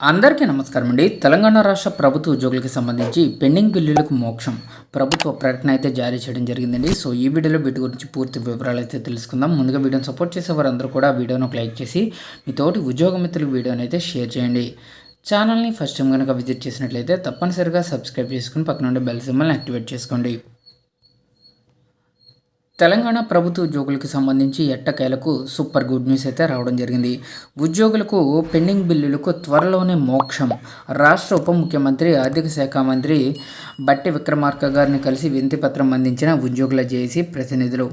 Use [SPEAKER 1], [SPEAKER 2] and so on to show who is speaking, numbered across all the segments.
[SPEAKER 1] అందరికీ నమస్కారం అండి. తెలంగాణ రాష్ట్ర ప్రభుత్వ ఉద్యోగులకు సంబంధించి పెండింగ్ బిల్లులకు మోక్షం ప్రభుత్వ ప్రకటన అయితే జారీ చేయడం జరిగిందండి. సో ఈ వీడియోలో వీటి గురించి పూర్తి వివరాలు అయితే తెలుసుకుందాం. ముందుగా వీడియోని సపోర్ట్ చేసే వారందరూ కూడా వీడియోను ఒక లైక్ చేసి మీ తోటి ఉద్యోగ మిత్రులకు వీడియోని అయితే షేర్ చేయండి. ఛానల్ని ఫస్ట్ టైం కనుక విజిట్ చేసినట్లయితే తప్పనిసరిగా సబ్స్క్రైబ్ చేసుకుని పక్కన ఉండే బెల్ సింబల్ని యాక్టివేట్ చేసుకోండి. తెలంగాణ ప్రభుత్వ ఉద్యోగులకు సంబంధించి ఎట్టకేలకు సూపర్ గుడ్ న్యూస్ అయితే రావడం జరిగింది. ఉద్యోగులకు పెండింగ్ బిల్లులకు త్వరలోనే మోక్షం. రాష్ట్ర ఉప ముఖ్యమంత్రి ఆర్థిక శాఖ మంత్రి బట్టి విక్రమార్క గారిని కలిసి వింతిపత్రం అందించిన ఉద్యోగుల జేఏసీ ప్రతినిధులు.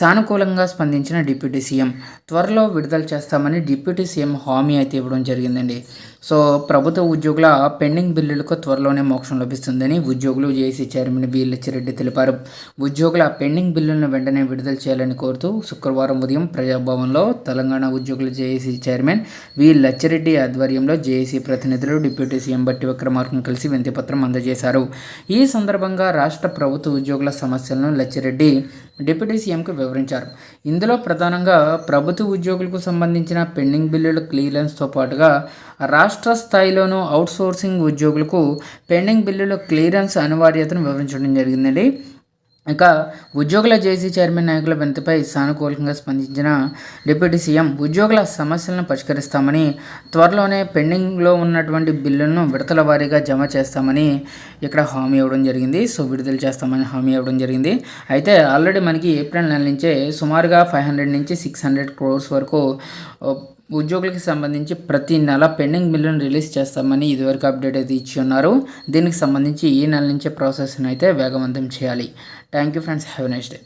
[SPEAKER 1] సానుకూలంగా స్పందించిన డిప్యూటీ సీఎం త్వరలో విడుదల చేస్తామని డిప్యూటీ సీఎం హామీ అయితే ఇవ్వడం జరిగిందండి. సో ప్రభుత్వ ఉద్యోగుల పెండింగ్ బిల్లులకు త్వరలోనే మోక్షం లభిస్తుందని ఉద్యోగులు జేసీ చైర్మన్ బి లచ్చిరెడ్డి తెలిపారు. ఉద్యోగుల పెండింగ్ బిల్లులను వెంటనే విడుదల చేయాలని కోరుతూ శుక్రవారం ఉదయం ప్రజాభవన్లో తెలంగాణ ఉద్యోగుల జేఏసీ చైర్మన్ వి లచ్చిరెడ్డి ఆధ్వర్యంలో జేఏసీ ప్రతినిధులు డిప్యూటీ సీఎం బట్టి విక్రమార్కను కలిసి వినతిపత్రం అందజేశారు. ఈ సందర్భంగా రాష్ట్ర ప్రభుత్వ ఉద్యోగుల సమస్యలను లచ్చిరెడ్డి డిప్యూటీ సీఎంకు వివరించారు. ఇందులో ప్రధానంగా ప్రభుత్వ ఉద్యోగులకు సంబంధించిన పెండింగ్ బిల్లుల క్లియరెన్స్తో పాటుగా రాష్ట్ర స్థాయిలోనూ అవుట్సోర్సింగ్ ఉద్యోగులకు పెండింగ్ బిల్లుల క్లియరెన్స్ అనివార్యతను వివరించడం జరిగిందండి. ఇక ఉద్యోగుల జేసీ చైర్మన్ నాయకుల వినతిపై సానుకూలంగా స్పందించిన డిప్యూటీ సీఎం ఉద్యోగుల సమస్యలను పరిష్కరిస్తామని త్వరలోనే పెండింగ్లో ఉన్నటువంటి బిల్లులను విడతల వారీగా జమ చేస్తామని ఇక్కడ హామీ ఇవ్వడం జరిగింది. సో విడుదల చేస్తామని హామీ ఇవ్వడం జరిగింది. అయితే ఆల్రెడీ మనకి ఏప్రిల్ నెల నుంచే సుమారుగా ఫైవ్ హండ్రెడ్ నుంచి సిక్స్ హండ్రెడ్ క్రోర్స్ వరకు ఉద్యోగులకు సంబంధించి ప్రతి నెల పెండింగ్ బిల్లును రిలీజ్ చేస్తామని ఇదివరకు అప్డేట్ అయితే ఇచ్చి ఉన్నారు. దీనికి సంబంధించి ఈ నెల నుంచే ప్రాసెస్ని అయితే వేగవంతం చేయాలి. Thank you friends. Have next day.